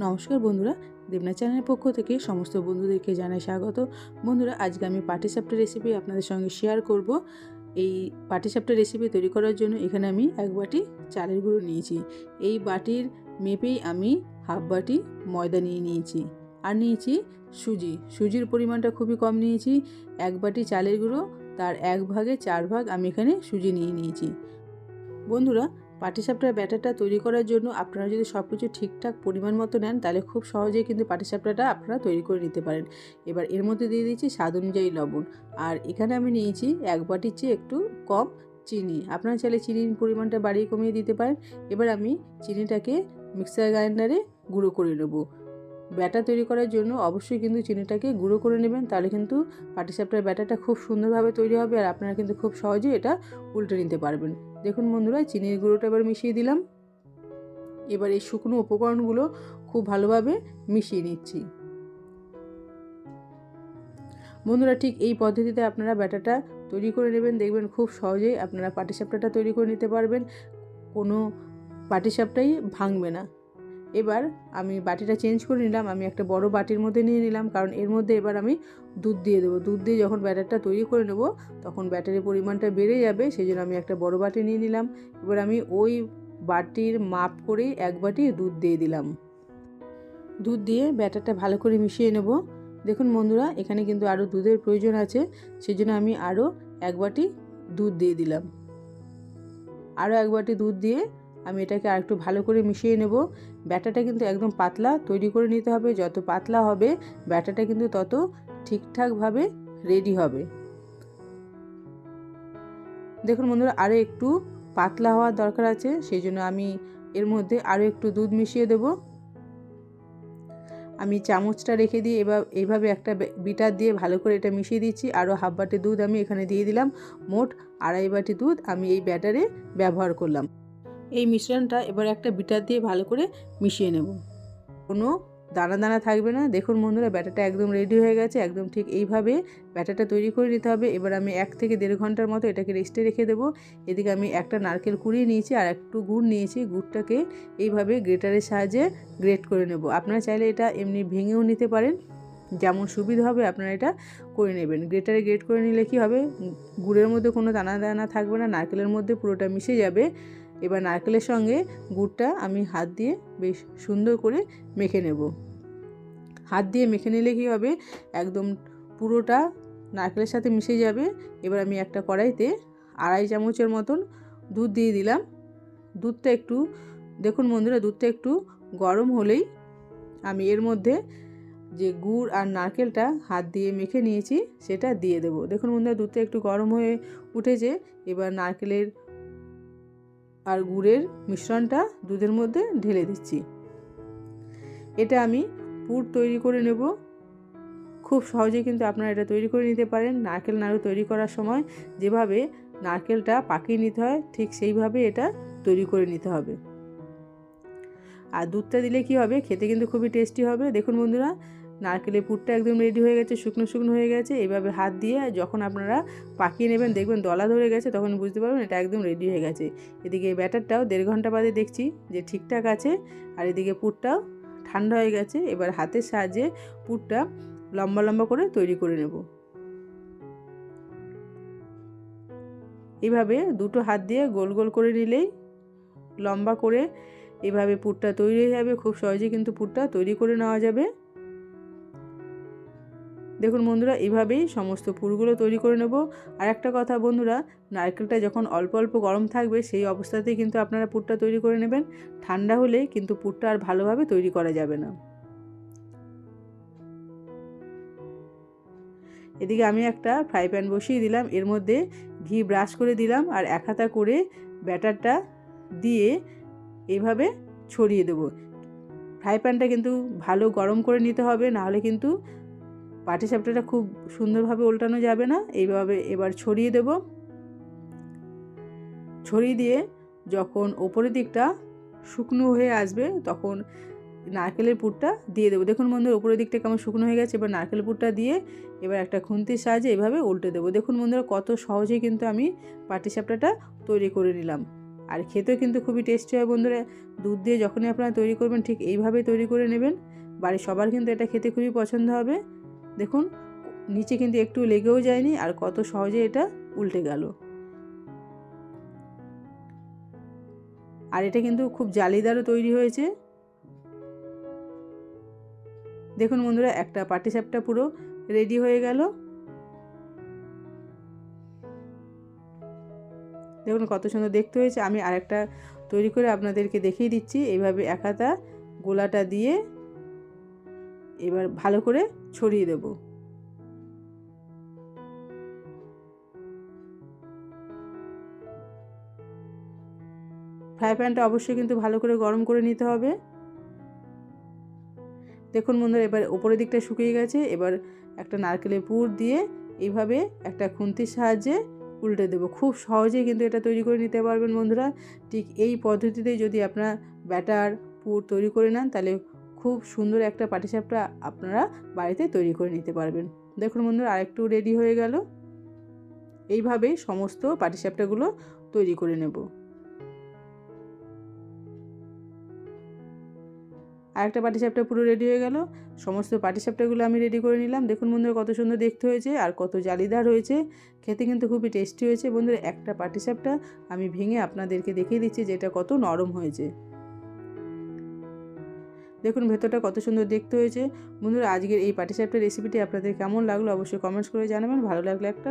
নমস্কার বন্ধুরা দেবনা চ্যানেলের পক্ষ থেকে সমস্ত বন্ধুদেরকে জানাই স্বাগত। বন্ধুরা, আজকে আমি পাটিসাপটা রেসিপি আপনাদের সঙ্গে শেয়ার করব। এই পাটিসাপটা রেসিপি তৈরি করার জন্য এখানে আমি এক বাটি চালের গুঁড়ো নিয়েছি। এই বাটির মেপেই আমি হাফ বাটি ময়দা নিয়ে নিয়েছি আর নিয়েছি সুজি। সুজির পরিমাণটা খুবই কম নিয়েছি, এক বাটি চালের গুঁড়ো, তার এক ভাগে চার ভাগ আমি এখানে সুজি নিয়ে নিয়েছি। বন্ধুরা পাটিসাপটার ব্যাটারটা তৈরি করার জন্য আপনারা যদি সব কিছু ঠিকঠাক পরিমাণ মতো নেন, তাহলে খুব সহজেই কিন্তু পাটিসাপটাটা আপনারা তৈরি করে নিতে পারেন। এবার এর মধ্যে দিয়ে দিচ্ছি স্বাদ অনুযায়ী লবণ। আর এখানে আমি নিয়েছি এক বাটির চেয়ে একটু কম চিনি। আপনারা চাইলে চিনির পরিমাণটা বাড়িয়ে কমিয়ে দিতে পারেন। এবার আমি চিনিটাকে মিক্সার গ্রাইন্ডারে গুঁড়ো করে নেব। ব্যাটার তৈরি করার জন্য অবশ্যই কিন্তু চিনিটাকে গুঁড়ো করে নেবেন, তাহলে কিন্তু পাটিসাপটার ব্যাটারটা খুব সুন্দরভাবে তৈরি হবে আর আপনারা কিন্তু খুব সহজেই এটা উল্টে নিতে পারবেন। দেখুন বন্ধুরা, চিনির গুঁড়োটা এবার মিশিয়ে দিলাম। এবার এই শুকনো উপকরণগুলো খুব ভালোভাবে মিশিয়ে নিচ্ছি। বন্ধুরা, ঠিক এই পদ্ধতিতে আপনারা ব্যাটারটা তৈরি করে নেবেন, দেখবেন খুব সহজেই আপনারা পাটিসাপটাটা তৈরি করে নিতে পারবেন। কোনো পাটিসাপটাই ভাঙবে না। এবার আমি বাটিটা চেঞ্জ করে নিলাম, আমি একটা বড় বাটির মধ্যে নিয়ে নিলাম, কারণ এর মধ্যে এবার আমি দুধ দিয়ে দেবো। দুধ দিয়ে যখন ব্যাটারটা তৈরি করে নেব, তখন ব্যাটারের পরিমাণটা বেড়ে যাবে সেই জন্য আমি একটা বড় বাটি নিয়ে নিলাম। এবার আমি ওই বাটির মাপ করেই এক বাটি দুধ দিয়ে দিলাম। দুধ দিয়ে ব্যাটারটা ভালো করে মিশিয়ে নেব। দেখুন বন্ধুরা, এখানে কিন্তু আরও দুধের প্রয়োজন আছে সেই জন্য আমি আরও এক বাটি দুধ দিয়ে দিলাম। আরও এক বাটি দুধ দিয়ে আমি এটাকে আর একটু ভালো করে মিশিয়ে নেব। ব্যাটাটা কিন্তু একদম পাতলা তৈরি করে নিতে হবে। যত পাতলা হবে, ব্যাটাটা কিন্তু তত ঠিকঠাকভাবে রেডি হবে। দেখুন বন্ধুরা আরও একটু পাতলা হওয়ার দরকার আছে সেই জন্য আমি এর মধ্যে আরও একটু দুধ মিশিয়ে দেব। আমি চামচটা রেখে দিয়ে এবার এইভাবে একটা বিটার দিয়ে ভালো করে এটা মিশিয়ে দিচ্ছি। আরও হাফ বাটি দুধ আমি এখানে দিয়ে দিলাম। মোট আড়াই বাটি দুধ আমি এই ব্যাটারে ব্যবহার করলাম। এই মিশ্রণটা এবার একটা বিটার দিয়ে ভালো করে মিশিয়ে নেব। কোনো দানা দানা থাকবে না। দেখুন বন্ধুরা ব্যাটারটা একদম রেডি হয়ে গেছে, একদম ঠিক এইভাবে ব্যাটারটা তৈরি করে নিতে হবে। এবার আমি এক থেকে দেড় ঘণ্টার মতো এটাকে রেস্টে রেখে দেবো। এদিকে আমি একটা নারকেল কুড়িয়ে নিয়েছি আর একটু গুড় নিয়েছি। গুড়টাকে এইভাবে গ্রেটারের সাহায্যে গ্রেট করে নেব। আপনারা চাইলে এটা এমনি ভেঙেও নিতে পারেন। যেমন সুবিধা হবে আপনারা এটা করে নেবেন। গ্রেটারে গ্রেট করে নিলে কি হবে? গুড়ের মধ্যে কোনো দানা দানা থাকবে না, নারকেলের মধ্যে পুরোটা মিশে যাবে। এবার নারকেলের সঙ্গে গুড়টা আমি হাত দিয়ে বেশ সুন্দর করে মেখে নেব। হাত দিয়ে মেখে নিলে কী হবে? একদম পুরোটা নারকেলের সাথে মিশে যাবে। এবার আমি একটা কড়াইতে আড়াই চামচের মতন দুধ দিয়ে দিলাম। দুধটা একটু, দেখুন বন্ধুরা, দুধটা একটু গরম হলেই আমি এর মধ্যে যে গুড় আর নারকেলটা হাত দিয়ে মেখে নিয়েছি, সেটা দিয়ে দেবো। দেখুন বন্ধুরা, দুধটা একটু গরম হয়ে উঠেছে। এবার নারকেলের আর গুড়ের মিশ্রণটা দুধের মধ্যে ঢেলে দিচ্ছি। এটা আমি পুর তৈরি করে নেব। খুব সহজে কিন্তু আপনারা এটা তৈরি করে নিতে পারেন। নারকেল নাড়ু তৈরি করার সময় যেভাবে নারকেলটা পাকিয়ে নিতে হয়, ঠিক সেইভাবে এটা তৈরি করে নিতে হবে। আর দুধটা দিলে কি হবে? খেতে কিন্তু খুবই টেস্টি হবে। দেখুন বন্ধুরা নারকেলের পুরটা একদম রেডি হয়ে গেছে, শুকনো শুকনো হয়ে গেছে। এভাবে হাত দিয়ে যখন আপনারা পাকিয়ে নেবেন, দেখবেন দলা ধরে গেছে, তখন বুঝতে পারবেন এটা একদম রেডি হয়ে গেছে। এদিকে ব্যাটারটাও দেড় ঘণ্টা বাদে দেখছি যে ঠিকঠাক আছে, আর এদিকে পুরটাও ঠান্ডা হয়ে গেছে। এবার হাতের সাহায্যে পুরটা লম্বা লম্বা করে তৈরি করে নেব। এভাবে দুটো হাত দিয়ে গোল গোল করে নিলেই লম্বা করে এভাবে পুরটা তৈরি হয়ে যাবে। খুব সহজে কিন্তু পুরটা তৈরি করে নেওয়া যাবে। দেখুন বন্ধুরা, এভাবেই সমস্ত পুরগুলো তৈরি করে নেব। আর একটা কথা বন্ধুরা, নারকেলটা যখন অল্প অল্প গরম থাকবে, সেই অবস্থাতেই কিন্তু আপনারা পুরটা তৈরি করে নেবেন। ঠান্ডা হলে কিন্তু পুরটা আর ভালোভাবে তৈরি করা যাবে না। এদিকে আমি একটা ফ্রাই প্যান বসিয়ে দিলাম। এর মধ্যে ঘি ব্রাশ করে দিলাম আর এক হাতা করে ব্যাটারটা দিয়ে এভাবে ছড়িয়ে দেবো। ফ্রাই প্যানটা কিন্তু ভালো গরম করে নিতে হবে, নাহলে কিন্তু পাটি সাপটাটা খুব সুন্দরভাবে উল্টানো যাবে না, এইভাবে এবার ছড়িয়ে দেব। ছড়িয়ে দিয়ে যখন ওপরের দিকটা শুকনো হয়ে আসবে, তখন নারকেলের পুরটা দিয়ে দেবো। দেখুন বন্ধুরা উপরের দিকটা কেমন শুকনো হয়ে গেছে, এবার নারকেল পুরটা দিয়ে এবার একটা খুন্তির সাহায্যে এভাবে উল্টে দেবো। দেখুন বন্ধুরা, কত সহজেই কিন্তু আমি পাটিসাপটাটা তৈরি করে নিলাম। আর খেতেও কিন্তু খুবই টেস্টি হয় বন্ধুরা, দুধ দিয়ে যখনই আপনারা তৈরি করবেন, ঠিক এইভাবে তৈরি করে নেবেন। বাড়ির সবার কিন্তু এটা খেতে খুবই পছন্দ হবে। দেখুন, নিচে কিন্তু একটু লেগেও যায়নি আর কত সহজে এটা উল্টে গেল। আর এটা কিন্তু খুব জালিদারও তৈরি হয়েছে। দেখুন বন্ধুরা, একটা পাটিসাপটা পুরো রেডি হয়ে গেল। দেখুন কত সুন্দর দেখতে হয়েছে। আমি আরেকটা তৈরি করে আপনাদেরকে দেখিয়ে দিচ্ছি। এইভাবে এক হাতা গোলাটা দিয়ে এবার ভালো করে ছড়িয়ে দেব। ফ্রাই প্যানটা অবশ্যই কিন্তু ভালো করে গরম করে নিতে হবে। দেখুন বন্ধুরা, এবার ওপরের দিকটা শুকিয়ে গেছে। এবার একটা নারকেলের পুর দিয়ে এইভাবে একটা খুন্তির সাহায্যে উল্টে দেবো। খুব সহজেই কিন্তু এটা তৈরি করে নিতে পারবেন বন্ধুরা। ঠিক এই পদ্ধতিতে যদি আপনার ব্যাটার পুর তৈরি করে নেন, তাহলে খুব সুন্দর একটা পাটিসাপটা আপনারা বাড়িতে তৈরি করে নিতে পারবেন। দেখুন বন্ধুরা, আরেকটু রেডি হয়ে গেল। এইভাবেই সমস্ত পাটিসাপটাগুলো তৈরি করে নেব। আরেকটা পাটিসাপটা পুরো রেডি হয়ে গেল। সমস্ত পাটিসাপটাগুলো আমি রেডি করে নিলাম। দেখুন বন্ধুরা, কত সুন্দর দেখতে হয়েছে আর কত জালিদার হয়েছে। খেতে কিন্তু খুবই টেস্টি হয়েছে। বন্ধুরা, একটা পাটিসাপটা আমি ভেঙে আপনাদেরকে দেখিয়ে দিচ্ছি যে এটা কত নরম হয়েছে। দেখুন ভেতরটা কত সুন্দর দেখতে হয়েছে। বন্ধুরা, আজকের এই পাটিসাপটা রেসিপিটি আপনাদের কেমন লাগল অবশ্যই কমেন্টস করে জানাবেন। ভালো লাগলে একটা